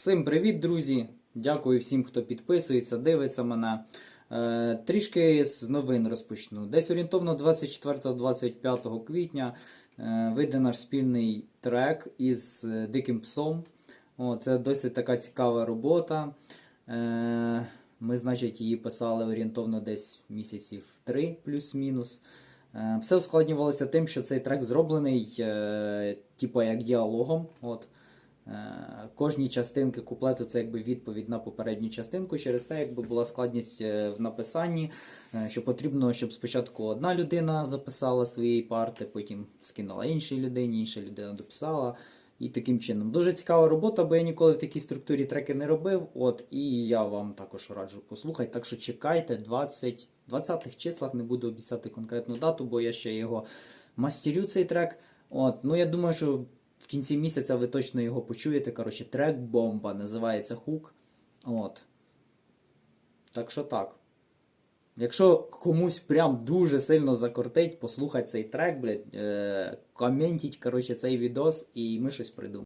Всім привіт, друзі! Дякую всім, хто підписується, дивиться мене. Е, трішки з новин розпочну. Десь орієнтовно 24-25 квітня е, вийде наш спільний трек із е, Диким Псом. О, це досить така цікава робота. Ми, значить, її писали орієнтовно десь місяців 3 плюс-мінус. Все ускладнювалося тим, що цей трек зроблений, типу, як діалогом. От. Е, Кожні частинки куплету це якби відповідь на попередню частинку. Через те, якби була складність е, в написанні, е, що потрібно, щоб спочатку одна людина записала свої парти, потім скинула іншій людині, інша людина дописала. І таким чином. Дуже цікава робота, бо я ніколи в такій структурі треки не робив. От, і я вам також раджу послухати. Так що чекайте 20 20-х числах, не буду обіцяти конкретну дату, бо я ще його мастерю цей трек. От, ну я думаю, що кінці місяця ви точно його почуєте. Коротше, трек бомба, називається хук. От. Так що так. Якщо комусь прям дуже сильно закортить, послухати цей трек, блядь, е- коментіть, коротше, цей відос, і ми щось придумаємо.